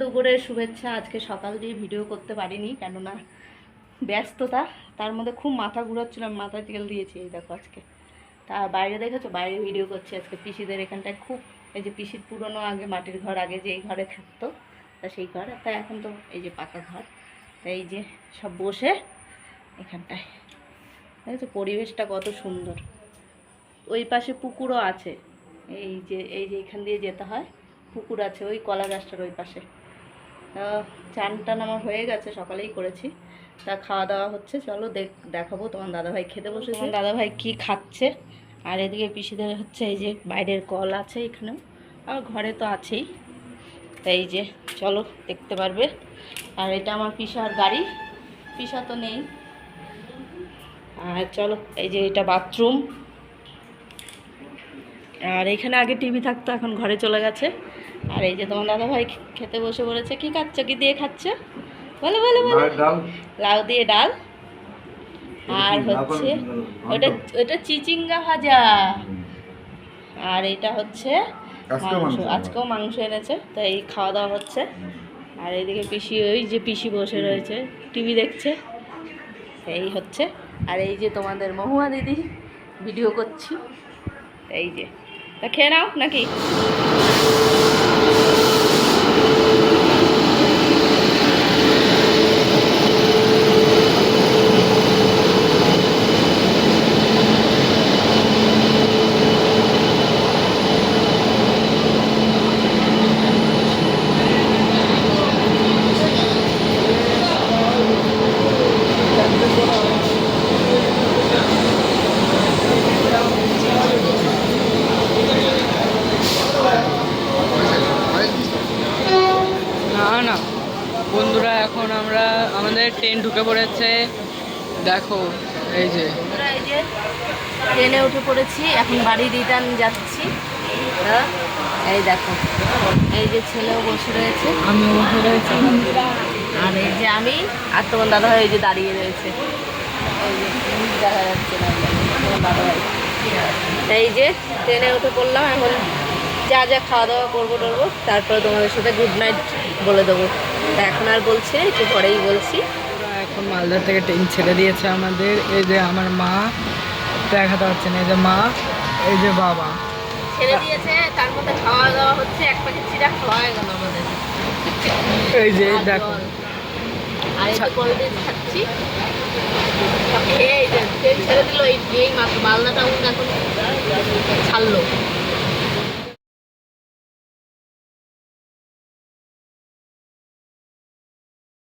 দুপুরের শুভেচ্ছা। আজকে সকাল দিয়ে ভিডিও করতে পারিনি, কেননা ব্যস্ততা। তার মধ্যে খুব মাথা ঘুরাচ্ছিলাম মাথা তেল দিয়েছি, এই দেখো আজকে। তা বাইরে দেখেছ? বাইরে ভিডিও করছি আজকে। পিসিদের এখানটায় খুব, এই যে পিসির পুরনো আগে মাটির ঘর, আগে যে এই ঘরে থাকতো, তা সেই ঘর। তা এখন তো এই যে পাকা ঘর। তা এই যে সব বসে এখানটায়। দেখেছ? পরিবেশটা কত সুন্দর। ওই পাশে পুকুরও আছে। এই যে এই যে এখান দিয়ে যেতে হয়, পুকুর আছে, ওই কলা গাছটার ওই পাশে। চান টান আমার হয়ে গেছে, সকালেই করেছি। তা খাওয়া দাওয়া হচ্ছে, চলো দেখ, দেখাবো তোমার দাদাভাই খেতে বসে তোমার দাদাভাই কি খাচ্ছে? আর এদিকে পিসিদের হচ্ছে এই যে বাইরের কল আছে এখানেও। আর ঘরে তো আছেই। তাই এই যে, চলো দেখতে পারবে। আর এটা আমার পিসার গাড়ি। পিসা তো নেই। আর চলো, এই যে এটা বাথরুম। আর এখানে আগে টিভি থাকতো এখন ঘরে চলে গেছে। আর এই যে তোমার দাদা ভাই খেতে বসে পড়েছে। কি খাচ্ছ? কি দিয়ে খাচ্ছ? বলো বলো বলো। লাউ দিয়ে ডাল। আর হচ্ছে ওটা ওটা চিচিঙ্গা ভাজা। আর এটা হচ্ছে মাংস। মাংস। আজকেও মাংস এনেছে তো এই খাওয়া দাওয়া হচ্ছে। আর এইদিকে পিসি ওই যে পিসি বসে রয়েছে। টিভি দেখছে। এই হচ্ছে। আর এই যে তোমাদের মহুয়া দিদি ভিডিও করছি। এই যে। তা খেয়ে নাও নাকি না না বন্ধুরা এখন আমরা আমাদের ট্রেন ঢুকে পড়েছে। দেখো এই যে। এই যে ট্রেনে উঠে পড়েছি এখন বাড়ি রিটার্ন যাচ্ছি। হ্যাঁ, এই দেখো এই যে ছেলেও বসে রয়েছে। আমিও বসে রয়েছি। আর এই যে আমি আর তোমার দাদা ভাই এই যে দাঁড়িয়ে রয়েছে। দেখা যাচ্ছে দাদা ভাই এই যে ট্রেনে উঠে পড়লাম এখন যা যা খাওয়া দাওয়া করব টরবো তারপরে তোমাদের সাথে গুড নাইট বলে দেবো। তা এখন আর বলছি না, একটু পরেই বলছি। এখন মালদা থেকে ট্রেন ছেড়ে দিয়েছে আমাদের। এই যে আমার মা দেখাতে পাচ্ছে না এই যে মা এই যে বাবা। ছেড়ে দিয়েছে তার মধ্যে খাওয়া দাওয়া হচ্ছে এক প্যাকেট চিরা খাওয়া হয়ে গেল আমাদের। এই যে দেখো। আর এই কোল্ড খাচ্ছি। খেয়ে এই যে ট্রেন ছেড়ে দিল এই এই মাত্র মালদা টাউন এখন ছাড়লো।